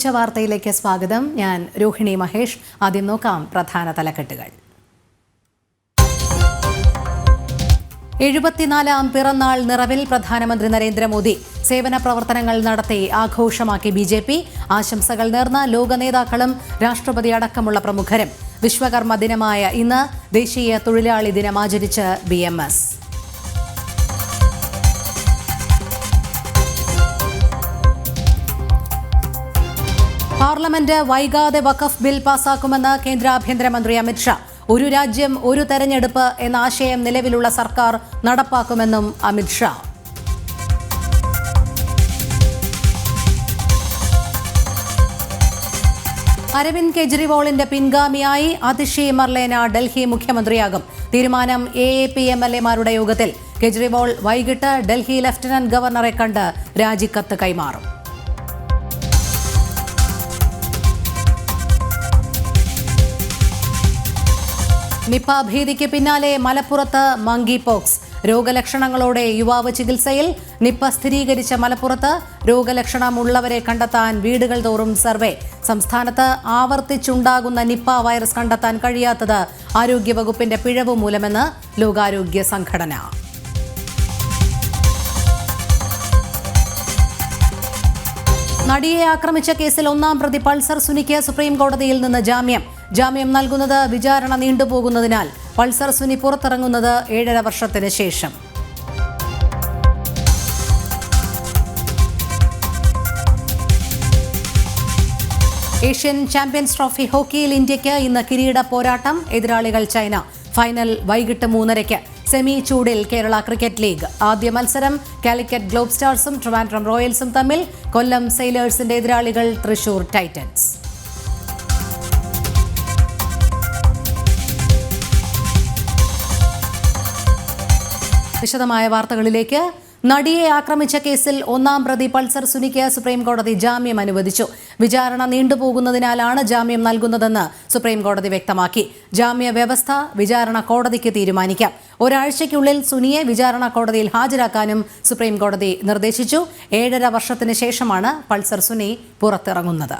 ഉച്ചവാർത്തയിലേക്ക് സ്വാഗതം. ഞാൻ രോഹിണി മഹേഷ്. ആദ്യം നോക്കാം പ്രധാന തലക്കെട്ടുകൾ. എഴുപത്തിനാലാം പിറന്നാൾ നിറവിൽ പ്രധാനമന്ത്രി നരേന്ദ്രമോദി. സേവന പ്രവർത്തനങ്ങൾ നടത്തി ആഘോഷമാക്കി ബി ജെ പി. ആശംസകൾ നേർന്ന ലോക നേതാക്കളും രാഷ്ട്രപതി അടക്കമുള്ള പ്രമുഖരും. വിശ്വകർമ്മ ദിനമായ ഇന്ന് ദേശീയ തൊഴിലാളി ദിനം ആചരിച്ച് ബി എം എസ്. പാർലമെന്റ് വൈകാതെ വഖഫ് ബിൽ പാസാക്കുമെന്ന് കേന്ദ്ര ആഭ്യന്തരമന്ത്രി അമിത്ഷാ ഒരു രാജ്യം ഒരു തെരഞ്ഞെടുപ്പ് എന്ന ആശയം നിലവിലുള്ള സർക്കാർ നടപ്പാക്കുമെന്നും അമിത്ഷാ അരവിന്ദ് കെജ്രിവാളിന്റെ പിൻഗാമിയായി അതിഷി മർലേന ഡൽഹി മുഖ്യമന്ത്രിയാകും. തീരുമാനം A A P M L എമാരുടെ യോഗത്തിൽ കെജ്രിവാൾ വൈകിട്ട് ഡൽഹി ലഫ്റ്റനന്റ് ഗവർണറെ കണ്ട് രാജിക്കത്ത് കൈമാറും. നിപ ഭീതിക്ക് പിന്നാലെ മലപ്പുറത്ത് മങ്കി പോക്സ് രോഗലക്ഷണങ്ങളോടെ യുവാവ് ചികിത്സയിൽ നിപ്പ സ്ഥിരീകരിച്ച മലപ്പുറത്ത് രോഗലക്ഷണമുള്ളവരെ കണ്ടെത്താൻ വീടുകൾ തോറും സർവേ. സംസ്ഥാനത്ത് ആവർത്തിച്ചുണ്ടാകുന്ന നിപ്പ വൈറസ് കണ്ടെത്താൻ കഴിയാത്തത് ആരോഗ്യവകുപ്പിന്റെ പിഴവ് മൂലമെന്ന് ലോകാരോഗ്യ സംഘടന. നടിയെ ആക്രമിച്ച കേസിൽ ഒന്നാം പ്രതി പൾസർ സുനിക്ക് സുപ്രീം കോടതിയിൽ നിന്ന് ജാമ്യം. ജാമ്യം നൽകുന്നത് വിചാരണ നീണ്ടുപോകുന്നതിനാൽ പൾസർ സുനി പുറത്തിറങ്ങുന്നത് ഏഴര വർഷത്തിന് ശേഷം. ഏഷ്യൻ ചാമ്പ്യൻസ് ട്രോഫി ഹോക്കിയിൽ ഇന്ത്യയ്ക്ക് ഇന്ന് കിരീട പോരാട്ടം. എതിരാളികൾ ചൈന. ഫൈനൽ വൈകിട്ട് മൂന്നരയ്ക്ക്. സെമി ചൂടിൽ കേരള ക്രിക്കറ്റ് ലീഗ്. ആദ്യ മത്സരം കാലിക്കറ്റ് ഗ്ലോബ് സ്റ്റാർസും ട്രിവാൻഡ്രം റോയൽസും തമ്മിൽ കൊല്ലം സെയിലേഴ്സിന്റെ എതിരാളികൾ തൃശൂർ ടൈറ്റൻസ്. വിശദമായ വാർത്തകളിലേക്ക് നടിയെ ആക്രമിച്ച കേസിൽ ഒന്നാം പ്രതി പൾസർ സുനിക്ക് സുപ്രീംകോടതി ജാമ്യം അനുവദിച്ചു. വിചാരണ നീണ്ടുപോകുന്നതിനാലാണ് ജാമ്യം നൽകുന്നതെന്ന് സുപ്രീംകോടതി വ്യക്തമാക്കി. ജാമ്യ വ്യവസ്ഥ വിചാരണ കോടതിക്ക് തീരുമാനിക്കാം. ഒരാഴ്ചയ്ക്കുള്ളിൽ സുനിയെ വിചാരണ കോടതിയിൽ ഹാജരാക്കാനും സുപ്രീംകോടതി നിർദ്ദേശിച്ചു. ഏഴര വർഷത്തിന് ശേഷമാണ് പൾസർ സുനി പുറത്തിറങ്ങുന്നത്.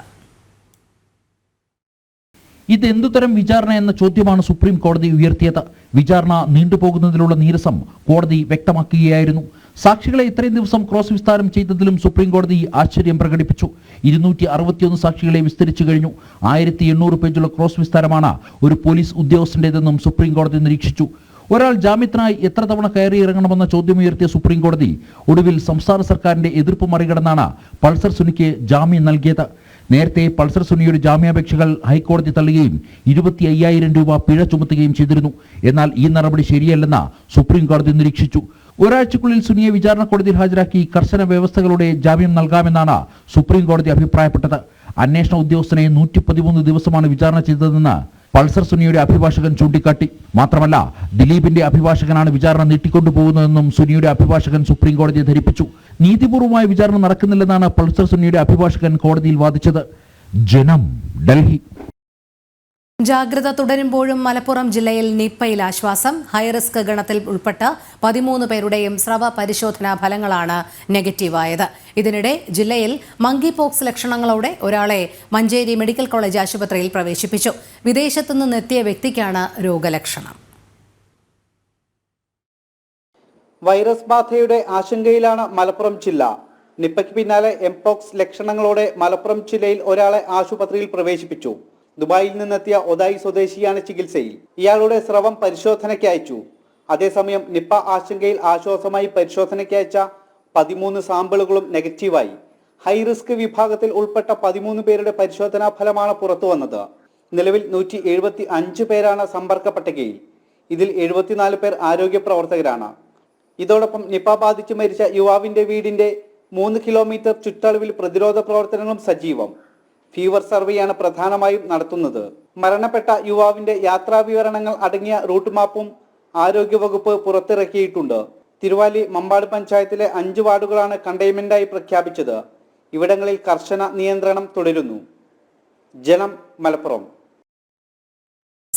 ഇത് എന്തുതരം വിചാരണ എന്ന ചോദ്യമാണ് സുപ്രീം കോടതി ഉയർത്തിയത്. വിചാരണ നീണ്ടുപോകുന്നതിലുള്ള നീരസം കോടതി വ്യക്തമാക്കുകയായിരുന്നു. സാക്ഷികളെ ഇത്രയും ദിവസം ക്രോസ് വിസ്താരം ചെയ്തതിലും സുപ്രീം കോടതി ആശ്ചര്യം പ്രകടിപ്പിച്ചു. ഇരുന്നൂറ്റി അറുപത്തിയൊന്ന് സാക്ഷികളെ വിസ്തരിച്ചു കഴിഞ്ഞു. ആയിരത്തി എണ്ണൂറ് പേജുള്ള ക്രോസ് വിസ്താരമാണ് ഒരു പോലീസ് ഉദ്യോഗസ്ഥന്റെതെന്നും സുപ്രീം കോടതി നിരീക്ഷിച്ചു. ഒരാൾ ജാമ്യത്തിനായി എത്ര തവണ കയറി ഇറങ്ങണമെന്ന ചോദ്യമുയർത്തിയ സുപ്രീം കോടതി ഒടുവിൽ സംസ്ഥാന സർക്കാരിന്റെ എതിർപ്പ് മറികടന്നാണ് പൾസർ സുനിക്ക് ജാമ്യം നൽകിയത്. നേരത്തെ പൾസർ സുനിയുടെ ജാമ്യാപേക്ഷകൾ ഹൈക്കോടതി തള്ളുകയും ഇരുപത്തി അയ്യായിരം രൂപ പിഴ ചുമത്തുകയും ചെയ്തിരുന്നു. എന്നാൽ ഈ നടപടി ശരിയല്ലെന്ന് സുപ്രീം കോടതി നിരീക്ഷിച്ചു. ഒരാഴ്ചക്കുള്ളിൽ സുനിയെ വിചാരണ കോടതിയിൽ ഹാജരാക്കി കർശന വ്യവസ്ഥകളുടെ ജാമ്യം നൽകാമെന്നാണ് സുപ്രീം കോടതി അഭിപ്രായപ്പെട്ടത്. അന്വേഷണ ഉദ്യോഗസ്ഥനെ നൂറ്റി പതിമൂന്ന് ദിവസമാണ് വിചാരണ ചെയ്തതെന്ന് പൾസർ സുനിയുടെ അഭിഭാഷകൻ ചൂണ്ടിക്കാട്ടി. മാത്രമല്ല ദിലീപിന്റെ അഭിഭാഷകനാണ് വിചാരണ നീട്ടിക്കൊണ്ടുപോകുന്നതെന്നും സുനിയുടെ അഭിഭാഷകൻ സുപ്രീം കോടതിയെ ധരിപ്പിച്ചു. നീതിപൂർവമായ വിചാരണ നടക്കുന്നില്ലെന്നാണ് പൾസർ സുനിയുടെ അഭിഭാഷകൻ കോടതിയിൽ വാദിച്ചത്. ജനം ഡൽഹി. ജാഗ്രത തുടരുമ്പോഴും മലപ്പുറം ജില്ലയിൽ നിപ്പയിൽ ആശ്വാസം. ഹൈറിസ്ക് ഗണത്തിൽ ഉൾപ്പെട്ട പതിമൂന്ന് പേരുടെയും സ്രവ പരിശോധനാ ഫലങ്ങളാണ് നെഗറ്റീവായത്. ഇതിനിടെ ജില്ലയിൽ മങ്കി പോക്സ് ലക്ഷണങ്ങളോടെ ഒരാളെ മഞ്ചേരി മെഡിക്കൽ കോളേജ് ആശുപത്രിയിൽ പ്രവേശിപ്പിച്ചു. വിദേശത്തു നിന്നെത്തിയ വ്യക്തിക്കാണ് രോഗലക്ഷണം. വൈറസ് ബാധയുടെ ആശങ്കയിലാണ് മലപ്പുറം ജില്ല. നിപ്പയ്ക്ക് പിന്നാലെ എംപോക്സ് ലക്ഷണങ്ങളോടെ മലപ്പുറം ജില്ലയിൽ ഒരാളെ ആശുപത്രിയിൽ പ്രവേശിപ്പിച്ചു. ദുബായിൽ നിന്നെത്തിയ ഒതായി സ്വദേശിയാണ് ചികിത്സയിൽ. ഇയാളുടെ സ്രവം പരിശോധനയ്ക്ക് അയച്ചു. അതേസമയം നിപ്പ ആശങ്കയിൽ ആശ്വാസമായി പരിശോധനയ്ക്ക് അയച്ച പതിമൂന്ന് സാമ്പിളുകളും നെഗറ്റീവായി. ഹൈ റിസ്ക് വിഭാഗത്തിൽ ഉൾപ്പെട്ട പതിമൂന്ന് പേരുടെ പരിശോധനാ ഫലമാണ് പുറത്തു വന്നത്. നിലവിൽ നൂറ്റി എഴുപത്തി അഞ്ച് പേരാണ് സമ്പർക്ക പട്ടികയിൽ ഇതിൽ എഴുപത്തിനാല് പേർ ആരോഗ്യ പ്രവർത്തകരാണ്. ഇതോടൊപ്പം നിപ ബാധിച്ച് മരിച്ച യുവാവിന്റെ വീടിന്റെ മൂന്ന് കിലോമീറ്റർ ചുറ്റളവിൽ പ്രതിരോധ പ്രവർത്തനങ്ങളും സജീവം. ഫീവർ സർവേയാണ് പ്രധാനമായും നടത്തുന്നത്. മരണപ്പെട്ട യുവാവിന്റെ യാത്രാ വിവരണങ്ങൾ അടങ്ങിയ റൂട്ട് മാപ്പും ആരോഗ്യവകുപ്പ് പുറത്തിറക്കിയിട്ടുണ്ട്. തിരുവാലി മമ്പാട് പഞ്ചായത്തിലെ അഞ്ച് വാർഡുകളാണ് കണ്ടെയ്ൻമെന്റായി പ്രഖ്യാപിച്ചത്. ഇവിടങ്ങളിൽ കർശന നിയന്ത്രണം തുടരുന്നു. ജനം മലപ്പുറം.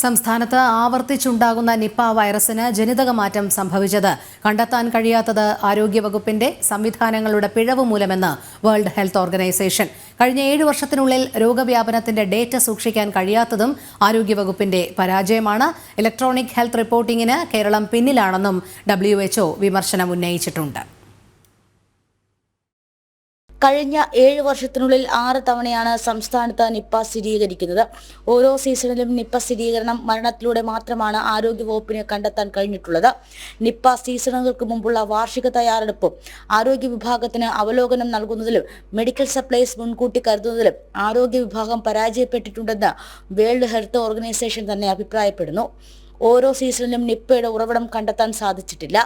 സംസ്ഥാനത്ത് ആവർത്തിച്ചുണ്ടാകുന്ന നിപ്പ വൈറസിന് ജനിതക മാറ്റം സംഭവിച്ചത്. കണ്ടെത്താൻ കഴിയാത്തത് ആരോഗ്യവകുപ്പിന്റെ സംവിധാനങ്ങളുടെ പിഴവ് മൂലമെന്ന് വേൾഡ് ഹെൽത്ത് ഓർഗനൈസേഷൻ. കഴിഞ്ഞ ഏഴ് വർഷത്തിനുള്ളിൽ രോഗവ്യാപനത്തിന്റെ ഡേറ്റ സൂക്ഷിക്കാൻ കഴിയാത്തതും ആരോഗ്യവകുപ്പിന്റെ പരാജയമാണ്. ഇലക്ട്രോണിക് ഹെൽത്ത് റിപ്പോർട്ടിംഗിന് കേരളം പിന്നിലാണെന്നും ഡബ്ല്യു വിമർശനം ഉന്നയിച്ചിട്ടുണ്ട്. കഴിഞ്ഞ ഏഴ് വർഷത്തിനുള്ളിൽ ആറ് തവണയാണ് സംസ്ഥാനത്ത് നിപ്പ സ്ഥിരീകരിക്കുന്നത്. ഓരോ സീസണിലും നിപ്പ സ്ഥിരീകരണം മരണത്തിലൂടെ മാത്രമാണ് ആരോഗ്യവകുപ്പിന് കണ്ടെത്താൻ കഴിഞ്ഞിട്ടുള്ളത്. നിപ്പ സീസണുകൾക്ക് മുമ്പുള്ള വാർഷിക തയ്യാറെടുപ്പും ആരോഗ്യ വിഭാഗത്തിന് അവലോകനം നൽകുന്നതിലും മെഡിക്കൽ സപ്ലൈസ് മുൻകൂട്ടി കരുതുന്നതിലും ആരോഗ്യ വിഭാഗം പരാജയപ്പെട്ടിട്ടുണ്ടെന്ന് വേൾഡ് ഹെൽത്ത് ഓർഗനൈസേഷൻ തന്നെ അഭിപ്രായപ്പെടുന്നു. ഓരോ സീസണിലും നിപ്പയുടെ ഉറവിടം കണ്ടെത്താൻ സാധിച്ചിട്ടില്ല.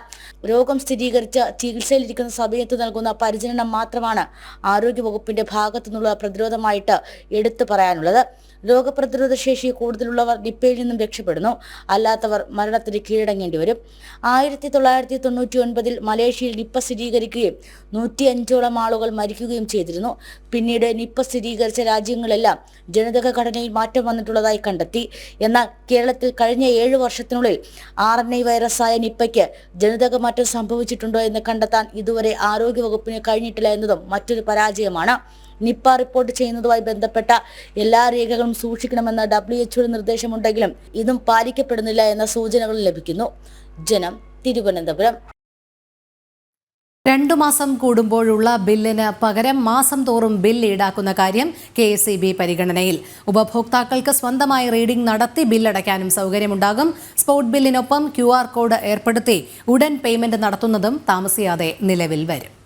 രോഗം സ്ഥിരീകരിച്ച് ചികിത്സയിലിരിക്കുന്ന സമയത്ത് നൽകുന്ന പരിചരണം മാത്രമാണ് ആരോഗ്യവകുപ്പിന്റെ ഭാഗത്തു നിന്നുള്ള പ്രതിരോധമായിട്ട് എടുത്തു പറയാനുള്ളത്. രോഗപ്രതിരോധ ശേഷി കൂടുതലുള്ളവർ നിപ്പയിൽ നിന്നും രക്ഷപ്പെടുന്നു. അല്ലാത്തവർ മരണത്തിന് കീഴടങ്ങേണ്ടി വരും. ആയിരത്തി തൊള്ളായിരത്തി തൊണ്ണൂറ്റി ഒൻപതിൽ മലേഷ്യയിൽ നിപ്പ സ്ഥിരീകരിക്കുകയും നൂറ്റി അഞ്ചോളം ആളുകൾ മരിക്കുകയും ചെയ്തിരുന്നു. പിന്നീട് നിപ്പ സ്ഥിരീകരിച്ച രാജ്യങ്ങളെല്ലാം ജനിതക ഘടനയിൽ മാറ്റം വന്നിട്ടുള്ളതായി കണ്ടെത്തി. എന്നാൽ കേരളത്തിൽ കഴിഞ്ഞ ഏഴ് വർഷത്തിനുള്ളിൽ ആർ എൻ ഐ വൈറസായ നിപ്പയ്ക്ക് ജനിതക മാറ്റം സംഭവിച്ചിട്ടുണ്ടോ എന്ന് കണ്ടെത്താൻ ഇതുവരെ ആരോഗ്യവകുപ്പിന് കഴിഞ്ഞിട്ടില്ല എന്നതും മറ്റൊരു പരാജയമാണ്. നിപ്പ റിപ്പോർട്ട് ചെയ്യുന്നതുമായി ബന്ധപ്പെട്ട എല്ലാ രേഖകളും സൂക്ഷിക്കണമെന്ന ഡബ്ല്യു എച്ച്ഒയുടെ നിർദ്ദേശമുണ്ടെങ്കിലും ഇതും പാലിക്കപ്പെടുന്നില്ല എന്ന സൂചനകൾ ലഭിക്കുന്നു. ജനം തിരുവനന്തപുരം. രണ്ടു മാസം കൂടുമ്പോഴുള്ള ബില്ലിന് പകരം മാസം തോറും ബിൽ ഈടാക്കുന്ന കാര്യം കെ എസ് ഇ ബി പരിഗണനയിൽ. ഉപഭോക്താക്കൾക്ക് സ്വന്തമായി റീഡിംഗ് നടത്തി ബില്ലടയ്ക്കാനും സൗകര്യമുണ്ടാകും. സ്പോട്ട് ബില്ലിനൊപ്പം ക്യു കോഡ് ഏർപ്പെടുത്തി ഉടൻ പേയ്മെന്റ് നടത്തുന്നതും താമസിയാതെ നിലവിൽ വരും.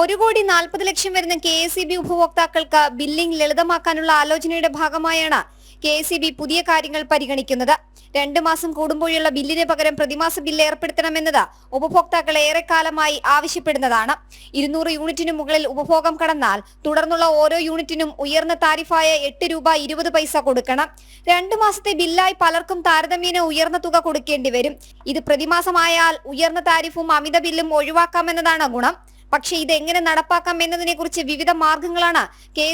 ഒരു കോടി നാൽപ്പത് ലക്ഷം വരുന്ന കെ എസ് ഇ ബി ഉപഭോക്താക്കൾക്ക് ബില്ലിംഗ് ലളിതമാക്കാനുള്ള ആലോചനയുടെ ഭാഗമായാണ് കെ എസ് ഇ ബി പുതിയ കാര്യങ്ങൾ പരിഗണിക്കുന്നത്. രണ്ടു മാസം കൂടുമ്പോഴുള്ള ബില്ലിന് പകരം പ്രതിമാസ ബില്ല് ഏർപ്പെടുത്തണമെന്നത് ഉപഭോക്താക്കൾ ഏറെക്കാലമായി ആവശ്യപ്പെടുന്നതാണ്. ഇരുന്നൂറ് യൂണിറ്റിനു മുകളിൽ ഉപഭോഗം കടന്നാൽ തുടർന്നുള്ള ഓരോ യൂണിറ്റിനും ഉയർന്ന താരിഫായ എട്ട് രൂപ ഇരുപത് പൈസ കൊടുക്കണം. രണ്ടു മാസത്തെ ബില്ലായി പലർക്കും താരതമ്യേന ഉയർന്ന തുക കൊടുക്കേണ്ടി വരും. ഇത് പ്രതിമാസമായാൽ ഉയർന്ന താരിഫും അമിത ബില്ലും ഒഴിവാക്കാമെന്നതാണ് ഗുണം. പക്ഷേ ഇത് എങ്ങനെ നടപ്പാക്കാം എന്നതിനെ കുറിച്ച് വിവിധ മാർഗങ്ങളാണ് കെ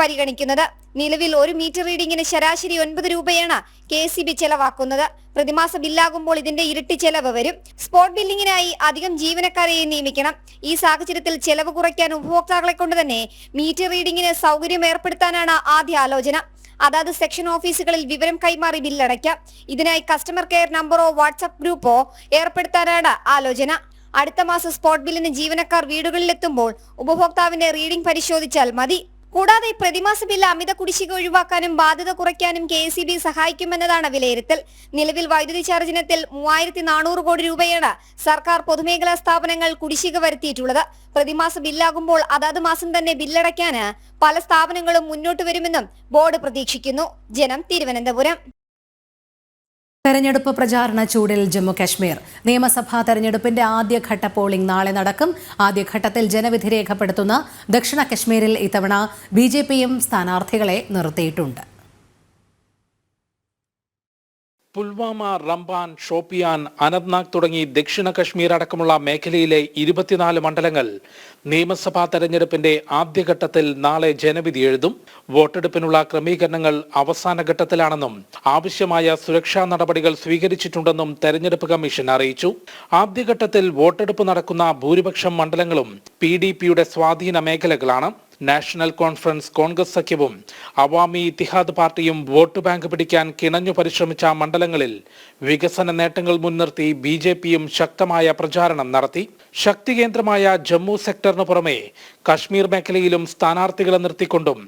പരിഗണിക്കുന്നത്. നിലവിൽ ഒരു മീറ്റർ റീഡിംഗിന് ശരാശരി ഒൻപത് രൂപയാണ് കെ എസ് ബി ചെലവാക്കുന്നത്. പ്രതിമാസ ബില്ലാകുമ്പോൾ ഇതിന്റെ ഇരട്ടി ചെലവ് വരും. സ്പോട്ട് ബില്ലിങ്ങിനായി അധികം ജീവനക്കാരെ നിയമിക്കണം. ഈ സാഹചര്യത്തിൽ ചെലവ് കുറയ്ക്കാൻ ഉപഭോക്താക്കളെ കൊണ്ട് തന്നെ മീറ്റർ റീഡിങ്ങിന് സൗകര്യം ഏർപ്പെടുത്താനാണ് ആദ്യ ആലോചന. അതാത് സെക്ഷൻ ഓഫീസുകളിൽ വിവരം കൈമാറി ബില്ലടയ്ക്കാം. ഇതിനായി കസ്റ്റമർ കെയർ നമ്പറോ വാട്സ്ആപ്പ് ഗ്രൂപ്പോ ഏർപ്പെടുത്താനാണ് ആലോചന. അടുത്ത മാസം സ്പോട്ട് ബില്ലിന് ജീവനക്കാർ വീടുകളിലെത്തുമ്പോൾ ഉപഭോക്താവിന്റെ റീഡിംഗ് പരിശോധിച്ചാൽ മതി. കൂടാതെ പ്രതിമാസ ബില്ല് അമിത കുടിശ്ശിക ഒഴിവാക്കാനും ബാധ്യത കുറയ്ക്കാനും കെ എസ് ബി സഹായിക്കുമെന്നതാണ് വിലയിരുത്തൽ. നിലവിൽ വൈദ്യുതി ചാർജിനത്തിൽ മൂവായിരത്തി നാനൂറ് കോടി രൂപയാണ് സർക്കാർ പൊതുമേഖലാ സ്ഥാപനങ്ങൾ കുടിശ്ശിക വരുത്തിയിട്ടുള്ളത്. പ്രതിമാസ ബില്ലാകുമ്പോൾ അതാത് മാസം തന്നെ ബില്ലടയ്ക്കാന് പല സ്ഥാപനങ്ങളും മുന്നോട്ട് വരുമെന്നും ബോർഡ് പ്രതീക്ഷിക്കുന്നു. ജനം തിരുവനന്തപുരം. തെരഞ്ഞെടുപ്പ് പ്രചാരണ ചൂടിൽ ജമ്മു കശ്മീർ നിയമസഭാ തെരഞ്ഞെടുപ്പിന്റെ ആദ്യഘട്ട പോളിംഗ് നാളെ നടക്കും. ആദ്യഘട്ടത്തിൽ ജനവിധി രേഖപ്പെടുത്തുന്ന ദക്ഷിണ കശ്മീരിൽ ഇത്തവണ ബി ജെ പിയും സ്ഥാനാർത്ഥികളെ നിർത്തിയിട്ടുണ്ട്. പുൽവാമ റംബാൻ ഷോപ്പിയാൻ അനന്ത്നാഗ് തുടങ്ങി ദക്ഷിണ കശ്മീർ അടക്കമുള്ള മേഖലയിലെ ഇരുപത്തിനാല് മണ്ഡലങ്ങൾ നിയമസഭാ തെരഞ്ഞെടുപ്പിന്റെ ആദ്യഘട്ടത്തിൽ നാളെ ജനവിധി എഴുതും. വോട്ടെടുപ്പിനുള്ള ക്രമീകരണങ്ങൾ അവസാന ഘട്ടത്തിലാണെന്നും ആവശ്യമായ സുരക്ഷാ നടപടികൾ സ്വീകരിച്ചിട്ടുണ്ടെന്നും തെരഞ്ഞെടുപ്പ് കമ്മീഷൻ അറിയിച്ചു. ആദ്യഘട്ടത്തിൽ വോട്ടെടുപ്പ് നടക്കുന്ന ഭൂരിപക്ഷം മണ്ഡലങ്ങളും പി സ്വാധീന മേഖലകളാണ്. നാഷണൽ കോൺഫറൻസ് കോൺഗ്രസ് സഖ്യവും അവാമി ഇത്തിഹാദ് പാർട്ടിയും വോട്ട് ബാങ്ക് പിടിക്കാൻ കിണഞ്ഞു പരിശ്രമിച്ച മണ്ഡലങ്ങളിൽ വികസന നേട്ടങ്ങൾ മുൻനിർത്തി ബി ജെ പിയും ശക്തമായ പ്രചാരണം നടത്തി. ശക്തി കേന്ദ്രമായ ജമ്മു സെക്ടറിന് പുറമെ കശ്മീർ മേഖലയിലും സ്ഥാനാർത്ഥികളെ നിർത്തിക്കൊണ്ടും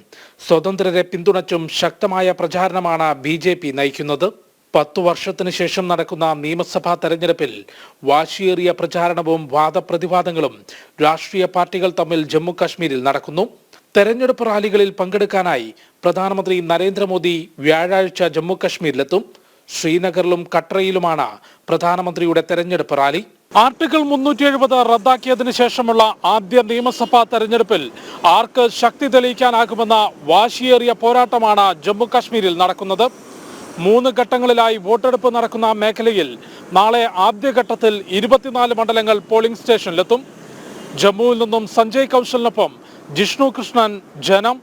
സ്വതന്ത്രരെ പിന്തുണച്ചും ശക്തമായ പ്രചാരണമാണ് ബി നയിക്കുന്നത്. പത്തു വർഷത്തിനു ശേഷം നടക്കുന്ന നിയമസഭാ തെരഞ്ഞെടുപ്പിൽ വാശിയേറിയ പ്രചാരണവും വാദപ്രതിവാദങ്ങളും രാഷ്ട്രീയ പാർട്ടികൾ തമ്മിൽ ജമ്മു കാശ്മീരിൽ നടക്കുന്നു. തെരഞ്ഞെടുപ്പ് റാലികളിൽ പങ്കെടുക്കാനായി പ്രധാനമന്ത്രി നരേന്ദ്രമോദി വ്യാഴാഴ്ച ജമ്മു കാശ്മീരിലെത്തും ശ്രീനഗറിലും കട്രയിലുമാണ് പ്രധാനമന്ത്രിയുടെ തെരഞ്ഞെടുപ്പ് റാലി. ആർട്ടിക്കിൾ മുന്നൂറ്റി എഴുപത് റദ്ദാക്കിയതിനു ശേഷമുള്ള ആദ്യ നിയമസഭാ തെരഞ്ഞെടുപ്പിൽ ആർക്ക് ശക്തി തെളിയിക്കാനാകുമെന്ന വാശിയേറിയ പോരാട്ടമാണ് ജമ്മു കാശ്മീരിൽ നടക്കുന്നത്. മൂന്ന് ഘട്ടങ്ങളിലായി വോട്ടെടുപ്പ് നടക്കുന്ന മേഖലയിൽ നാളെ ആദ്യഘട്ടത്തിൽ ഇരുപത്തിനാല് മണ്ഡലങ്ങൾ പോളിംഗ് സ്റ്റേഷനിലെത്തും. ജമ്മുവിൽ നിന്നും സഞ്ജയ് കൗശലിനൊപ്പം ജിഷ്ണു കൃഷ്ണൻ ജനം.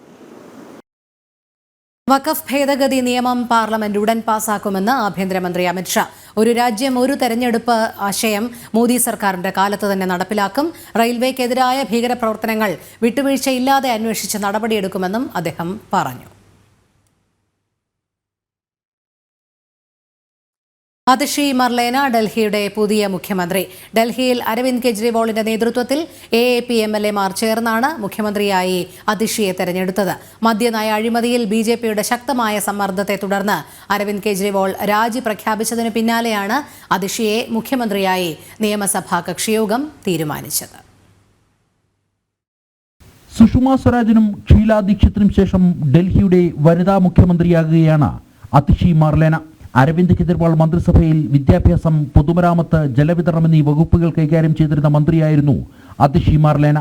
വഖഫ് ഭേദഗതി നിയമം പാർലമെന്റ് ഉടൻ പാസാക്കുമെന്ന് ആഭ്യന്തരമന്ത്രി അമിത്ഷാ ഒരു രാജ്യം ഒരു തെരഞ്ഞെടുപ്പ് ആശയം മോദി സർക്കാരിന്റെ കാലത്ത് തന്നെ നടപ്പിലാക്കും. റെയിൽവേക്കെതിരായ ഭീകരപ്രവർത്തനങ്ങൾ വിട്ടുവീഴ്ചയില്ലാതെ അന്വേഷിച്ച് നടപടിയെടുക്കുമെന്നും അദ്ദേഹം പറഞ്ഞു. അതിഷി മർലേന ഡൽഹിയുടെ പുതിയ മുഖ്യമന്ത്രി. ഡൽഹിയിൽ അരവിന്ദ് കെജ്രിവാളിന്റെ നേതൃത്വത്തിൽ A A P M L എമാർ ചേർന്നാണ് മുഖ്യമന്ത്രിയായി അതിഷിയെ തെരഞ്ഞെടുത്തത്. മദ്യനയ അഴിമതിയിൽ ബി ജെ പിയുടെ ശക്തമായ സമ്മർദ്ദത്തെ തുടർന്ന് അരവിന്ദ് കെജ്രിവാൾ രാജി പ്രഖ്യാപിച്ചതിനു പിന്നാലെയാണ് അതിഷിയെ മുഖ്യമന്ത്രിയായി നിയമസഭാ കക്ഷിയോഗം തീരുമാനിച്ചത്. സുഷമ സ്വരാജിനും ഷീലാ ശേഷം ഡൽഹിയുടെ വനിതാ മുഖ്യമന്ത്രിയാകുകയാണ് അതിഷി മാർലേന. അരവിന്ദ് കെജ്രിവാൾ മന്ത്രിസഭയിൽ വിദ്യാഭ്യാസം പൊതുമരാമത്ത് ജലവിതരണം എന്നീ വകുപ്പുകൾ കൈകാര്യം ചെയ്തിരുന്ന മന്ത്രിയായിരുന്നു അതിഷി മാർലേന.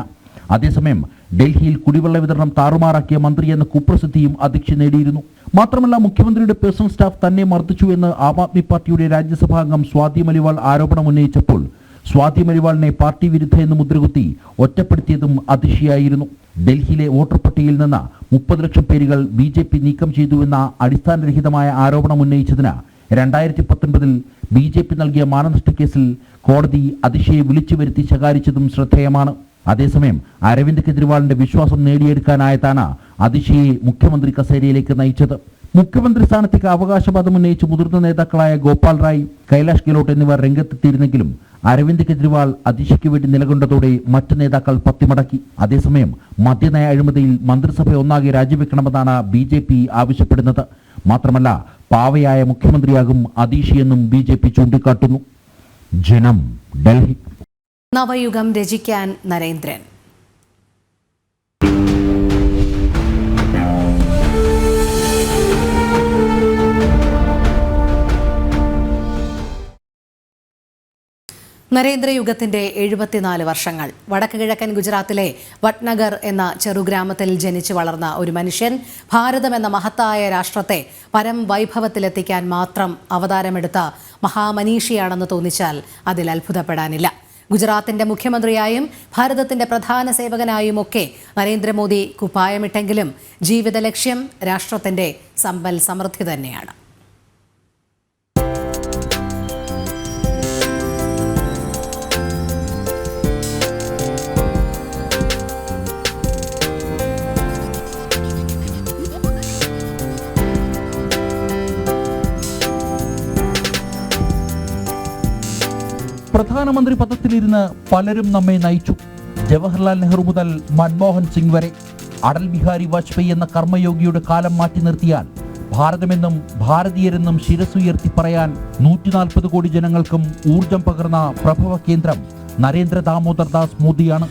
അതേസമയം ഡൽഹിയിൽ കുടിവെള്ള വിതരണം താറുമാറാക്കിയ മന്ത്രി എന്ന കുപ്രസിദ്ധിയും അധ്യക്ഷ നേടിയിരുന്നു. മാത്രമല്ല മുഖ്യമന്ത്രിയുടെ പേഴ്സണൽ സ്റ്റാഫ് തന്നെ മർദ്ദിച്ചു എന്ന് ആം ആദ്മി പാർട്ടിയുടെ രാജ്യസഭാംഗം സ്വാതി മലിവാൾ ആരോപണം ഉന്നയിച്ചപ്പോൾ സ്വാതി മരിവാളിനെ പാർട്ടി വിരുദ്ധ എന്ന് മുദ്രകുത്തി ഒറ്റപ്പെടുത്തിയതും അതിശയായിരുന്നു. ഡൽഹിയിലെ വോട്ടർ പട്ടികയിൽ നിന്ന് മുപ്പത് ലക്ഷം പേരുകൾ ബി ജെ പി നീക്കം ചെയ്തുവെന്ന അടിസ്ഥാനരഹിതമായ ആരോപണം ഉന്നയിച്ചതിന് രണ്ടായിരത്തി പത്തൊൻപതിൽ ബി ജെ പി നൽകിയ മാനനഷ്ട കേസിൽ കോടതി അതിശയെ വിളിച്ചു വരുത്തി ശകാരിച്ചതും ശ്രദ്ധേയമാണ്. അതേസമയം അരവിന്ദ് കെജ്രിവാളിന്റെ വിശ്വാസം നേടിയെടുക്കാനായതാണ് അതിശയെ മുഖ്യമന്ത്രി കസേരയിലേക്ക് നയിച്ചത്. മുഖ്യമന്ത്രി സ്ഥാനത്തേക്ക് അവകാശവാദം ഉന്നയിച്ച് മുതിർന്ന നേതാക്കളായ ഗോപാൽ റായ് കൈലാഷ് ഗെഹ്ലോട്ട് എന്നിവർ രംഗത്തെത്തിയിരുന്നെങ്കിലും അരവിന്ദ് കെജ്രിവാൾ അതിശയ്ക്ക് വേണ്ടി നിലകൊണ്ടതോടെ മറ്റ് നേതാക്കൾ പത്തിമടക്കി. അതേസമയം മദ്യനയ അഴിമതിയിൽ മന്ത്രിസഭ ഒന്നാകെ രാജിവെക്കണമെന്നാണ് ബി ജെ പി ആവശ്യപ്പെടുന്നത്. മാത്രമല്ല പാവയായ മുഖ്യമന്ത്രിയാകും അതീഷിയെന്നും ബി ജെ പി ചൂണ്ടിക്കാട്ടുന്നു. ജനം ഡൽഹി. നവയുഗം രചിക്കാൻ നരേന്ദ്രൻ. നരേന്ദ്രയുഗത്തിന്റെ എഴുപത്തിനാല് വർഷങ്ങൾ. വടക്ക് കിഴക്കൻ ഗുജറാത്തിലെ വട്നഗർ എന്ന ചെറുഗ്രാമത്തിൽ ജനിച്ചു വളർന്ന ഒരു മനുഷ്യൻ ഭാരതം എന്ന മഹത്തായ രാഷ്ട്രത്തെ പരം വൈഭവത്തിലെത്തിക്കാൻ മാത്രം അവതാരമെടുത്ത മഹാമനീഷിയാണെന്ന് തോന്നിച്ചാൽ അതിൽ അത്ഭുതപ്പെടാനില്ല. ഗുജറാത്തിന്റെ മുഖ്യമന്ത്രിയായും ഭാരതത്തിന്റെ പ്രധാന സേവകനായും ഒക്കെ നരേന്ദ്രമോദി കുപ്പായമിട്ടെങ്കിലും ജീവിത ലക്ഷ്യം രാഷ്ട്രത്തിന്റെ സമ്പൽ സമൃദ്ധി തന്നെയാണ്. പ്രധാനമന്ത്രി പദത്തിലിരുന്ന് പലരും നമ്മെ നയിച്ചു. ജവഹർലാൽ നെഹ്റു മുതൽ മൻമോഹൻ സിംഗ് വരെ അടൽ ബിഹാരി വാജ്പേയി എന്ന കർമ്മയോഗിയുടെ കാലം മാറ്റി നിർത്തിയാൽ ഭാരതമെന്നും ഭാരതീയരെന്നും ശിരസുയർത്തി പറയാൻ നൂറ്റി നാൽപ്പത് കോടി ജനങ്ങൾക്കും ഊർജം പകർന്ന പ്രഭവ കേന്ദ്രം നരേന്ദ്ര ദാമോദർ ദാസ് മോദിയാണ്.